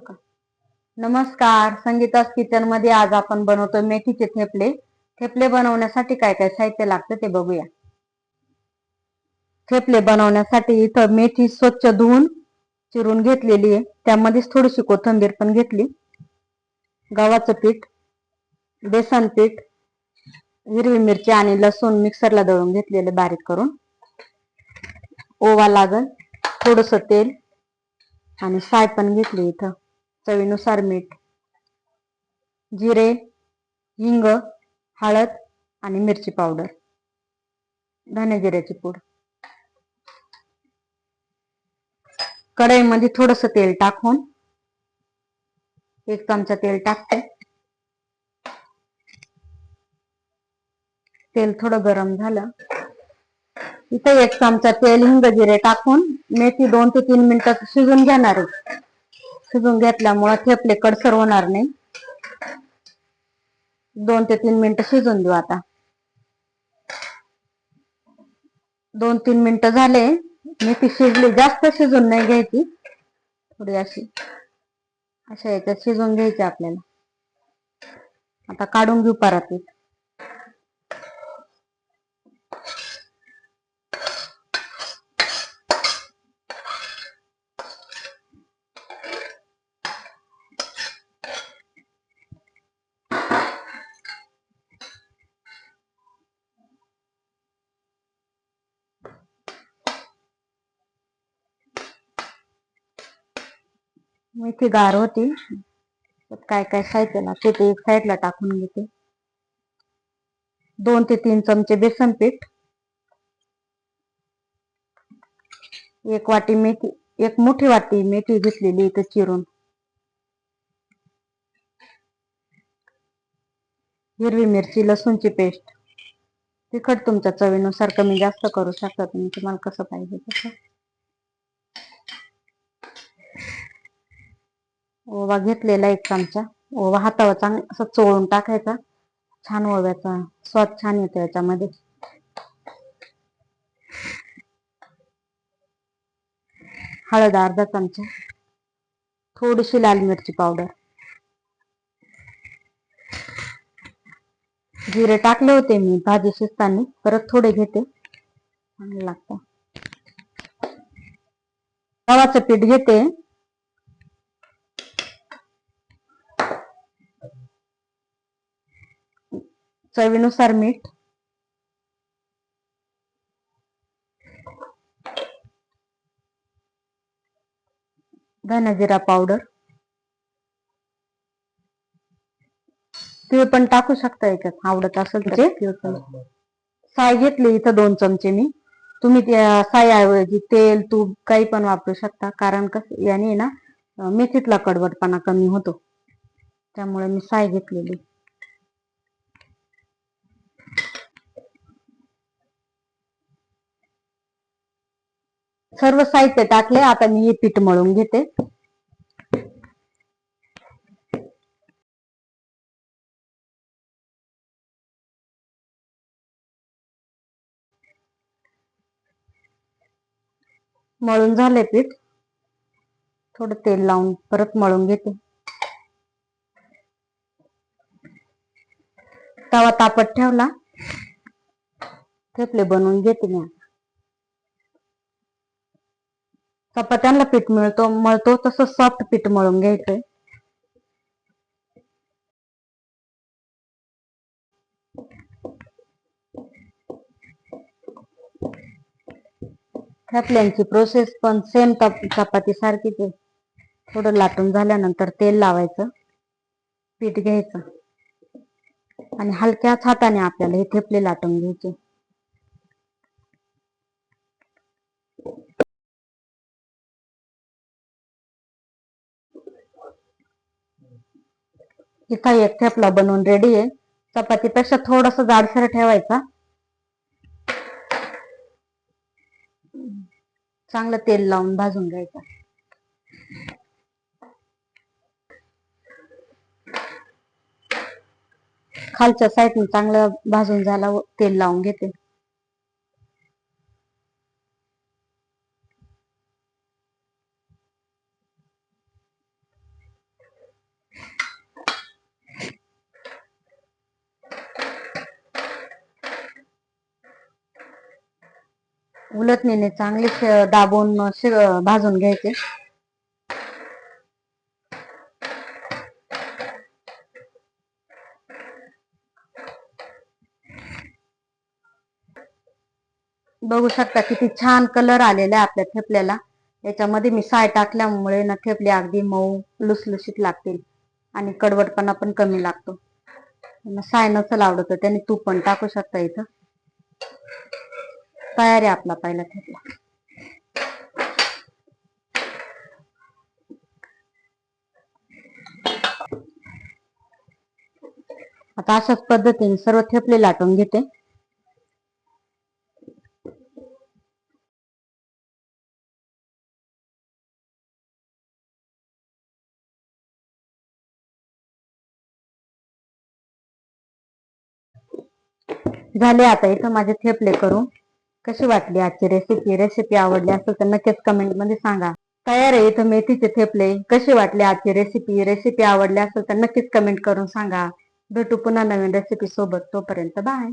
का? नमस्कार. संगीतास किचनमध्ये आज आपण बनवतो मेथीचे थेपले. थेपले बनवण्यासाठी काय काय साहित्य लागतं ते बघूया. थेपले बनवण्यासाठी इथं मेथी स्वच्छ धुवून चिरून घेतलेली आहे. त्यामध्येच थोडीशी कोथिंबीर पण घेतली. गव्हाचं पीठ बेसन पीठ हिरवी मिरची आणि लसूण मिक्सरला दळून घेतलेले बारीक करून. ओवा लागल थोडस तेल आणि साय पण घेतली इथं. चवीनुसार मीठ जिरे हिंग हळद आणि मिरची पावडर. धने जिऱ्याची पूड. कढईमध्ये थोडस तेल टाकून एक चमचा तेल टाकते. तेल थोडं गरम झालं. इथे एक चमचा तेल हिंग जिरे टाकून मेथी दोन ते तीन मिनिटात शिजून घेणार आहे. शिजून घेतल्यामुळे थेपले कडसर होणार नाही. दोन ते तीन मिनिटं शिजून देऊ आता. दोन तीन मिनिटं झाले. मेथी शिजली. जास्त शिजून नाही घ्यायची. थोडी अशी अशा याच्यात शिजून घ्यायची आपल्याला. आता काढून घेऊ परत मेथी गार होती. काय काय साहित्य लागते ते एक साईडला टाकून घेते. दोन ते तीन चमचे बेसन पीठ. एक वाटी मेथी एक मोठी वाटी मेथी घेतलेली इथं चिरून. हिरवी मिरची लसूणची पेस्ट तिखट तुमच्या चवीनुसार कमी जास्त करू शकता तुम्ही. तुम्हाला कसं पाहिजे तसं. ओवा घेतलेला एक चमचा. ओवा हातावर चांगला असं चोळून टाकायचा. छान ओव्याचा स्वाद छान येतो याच्यामध्ये. हळद अर्धा चमचा. थोडीशी लाल मिरची पावडर. जिरे टाकले होते मी भाजी शिजताना. परत थोडे घेते. चांगलं लागतं. गव्हाचं पीठ घेते. चवीनुसार मीठ. धना जिरा पावडर. तीळ पण टाकू शकता याच्यात आवडत असेल तर तीळ पण. साय घेतली इथं दोन चमचे मी. तुम्ही त्या सायाऐवजी तेल तूप काही पण वापरू शकता. कारण कसं याने ना मेथीतला कडवटपणा कमी होतो. त्यामुळे मी साय घेतलेली. सर्व साहित्य टाकले आता मी हे पीठ मळून घेते. मळून झाले पीठ. थोडं तेल लावून परत मळून घेते. तवा तापत ठेवला. थेपले बनवून घेते मी. चपात्यांना पीठ मिळतो मळतो तसं सॉफ्ट पीठ मळून घ्यायचंय थेपल्यांची प्रोसेस पण सेम चपाती सारखीच आहे. थोडं लाटून झाल्यानंतर तेल लावायचं पीठ घ्यायचं. आणि हलक्याच हाताने आपल्याला हे थेपले लाटून घ्यायचे. इथं एक थेपला बनवून रेडी आहे. चपातीपेक्षा थोडस जाडसर ठेवायचा. चांगलं तेल लावून भाजून घ्यायचं. खालच्या साईडने चांगलं भाजून झाला तेल लावून घेते. उलटणीने चांगले दाबून भाजून घ्यायचे. बघू शकता किती छान कलर आलेला आहे आपल्या थेपल्याला याच्यामध्ये मी साय टाकल्यामुळे ना थेपले अगदी मऊ लुसलुशीत लागतील आणि कडवटपणा पण कमी लागतो. साय नसल आवडत त्याने त्यांनी तूप पण टाकू शकता इथं. तयार आहे आपला पहिला थेपला आता अशाच पद्धतीने सर्व थेपले लाटून घेते. झाले आता इथं माझे थेपले करून. कशी वाटली आजची रेसिपी रेसिपी आवडली असेल तर नक्कीच कमेंटमध्ये सांगा. तयार आहे इथं मेथीचे थेपले. कशी वाटली आजची रेसिपी रेसिपी आवडली असेल तर नक्कीच कमेंट करून सांगा. भेटू पुन्हा नवीन रेसिपी सोबत. तोपर्यंत बाय